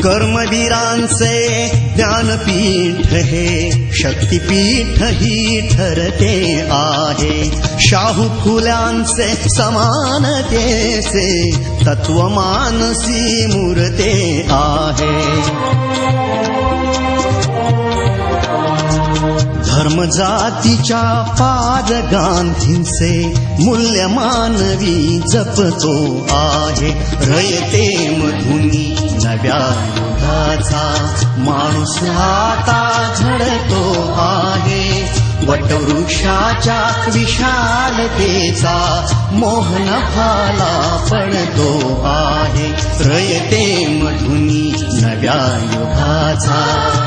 कर्मवीरांचे ज्ञानपीठ हे शक्तिपीठ ही ठरते आहे. शाहू फुल्यांचे समानतेचे तत्वमानसी मूर्ते आहे धर्म जातीच्या पाद गांधींचे मूल्य मानवी जपतो आहे. रयते मधुनी नव्या युगाचा माणूस आता झडतो आहे. वटवृक्षाच्या विशालतेचा मोहन फाला पडतो आहे. रयते मधुनी नव्या युगाचा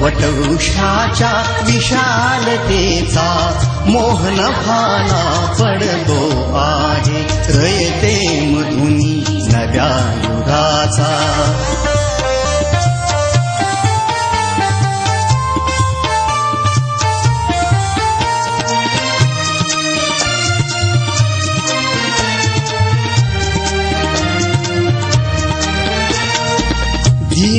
वटवृक्षाच्या विशालतेचा मोहन भाला पडतो आहे. रयते मधुनी नव्या युगाचा.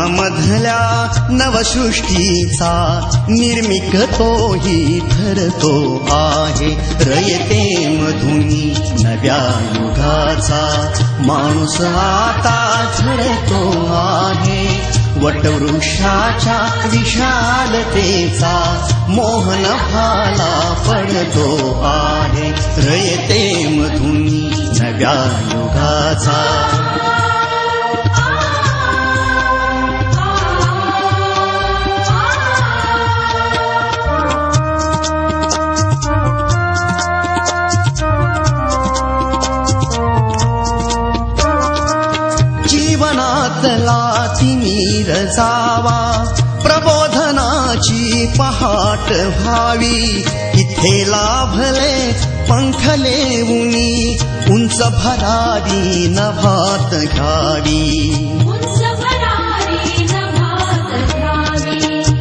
शून्यामधल्या नवसृष्टीचा निर्मिक तोही ठरतो आहे रयते मधुनी नव्या युगाचा. माणूस आता झडतो आहे वटवृक्षाच्या विशालतेचा. मोहन भाला पडतो आहे रयते मधुनी नव्या युगाचा जीवनातला तिमीर जावा प्रबोधनाची पहाट व्हावी. इथे लाभले पंखले उनी उंच भरावी नभात घ्यावी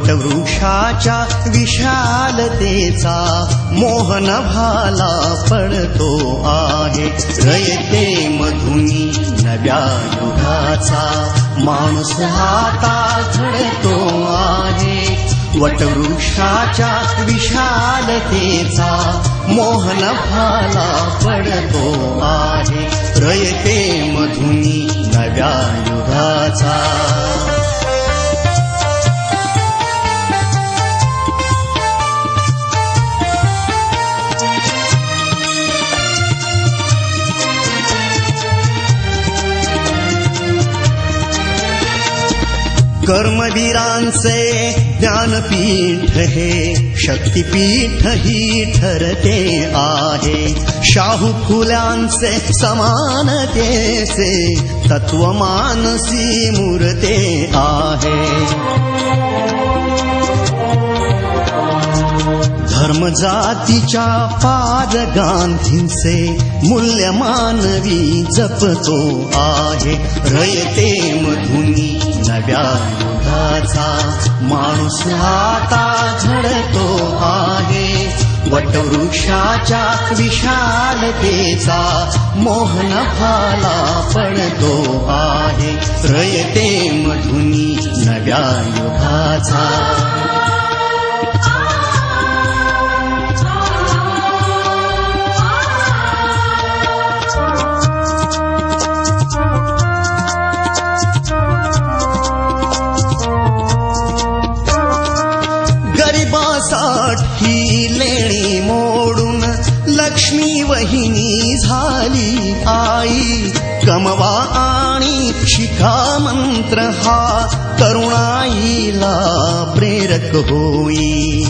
वटवृक्षाच्या विशालतेचा मोहन भाला पडतो आहे. रयते मधुनी नव्या युगाचा माणूस हाता झडतो आहे. वटवृक्षाच्या विशालतेचा मोहन भाला पडतो आहे. रयते मधुनी नव्या युगाचा कर्मवीरांचे ज्ञानपीठ हे शक्तिपीठ ही ठरते आहे। शाहू फुल्यांचे समानतेचे तत्वमानसी मूर्ते आहे धर्म जातीच्या पाद गांधींचे मूल्य मानवी जपतो आहे. रयते मधुनी नव्या युगाचा माणूस आता झडतो आहे. वटवृक्षाच्या विशालतेचा मोहन फाला पडतो आहे. रयते मधुनी नव्या युगाचा आणि शिका मंत्र हा तरुणाईला प्रेरक होई.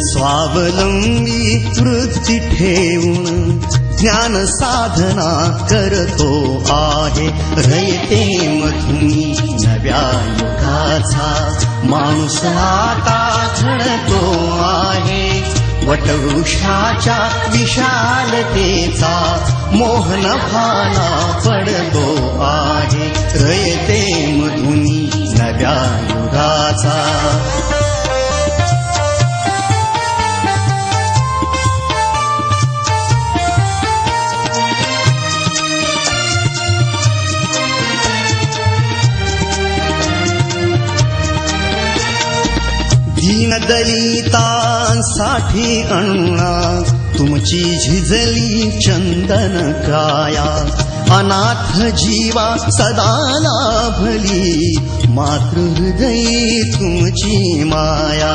स्वावलंबी वृत्ती ठेवून ज्ञान साधना करतो आहे. रयते मधुनी नव्या युगाचा माणूस आता झडतो आहे. वटवृक्षाच्या विशालतेचा मोहन भाला पडतो आहे. रयते मधुनी नव्या युगाचा. दीनदलितांसाठी अण्णा तुमची झिजली चंदन काया अनाथ जीवा सदा लाभली मातृहृदयी तुमची माया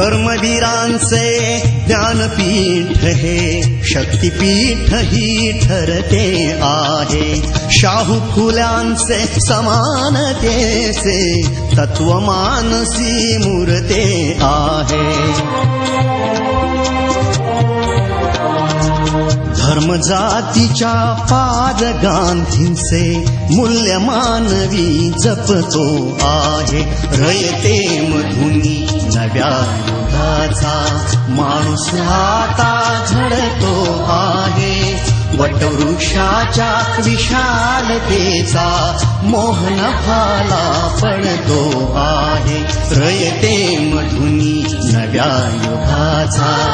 कर्मवीरं ज्ञानपीठ हे शक्तिपीठ ही ठरते आहे. आहुफुला समानते से तत्त्व मानसी मूरते आ धर्म जाति च पादगान्धि मूल्यमानवि जपतो आयते मधुनि नव्या युगाचा माणूस आता झडतो आहे. वटवृक्षाच्या विशालतेचा मोहनफाला पडतो आहे. रयते मधुनी नव्या युगाचा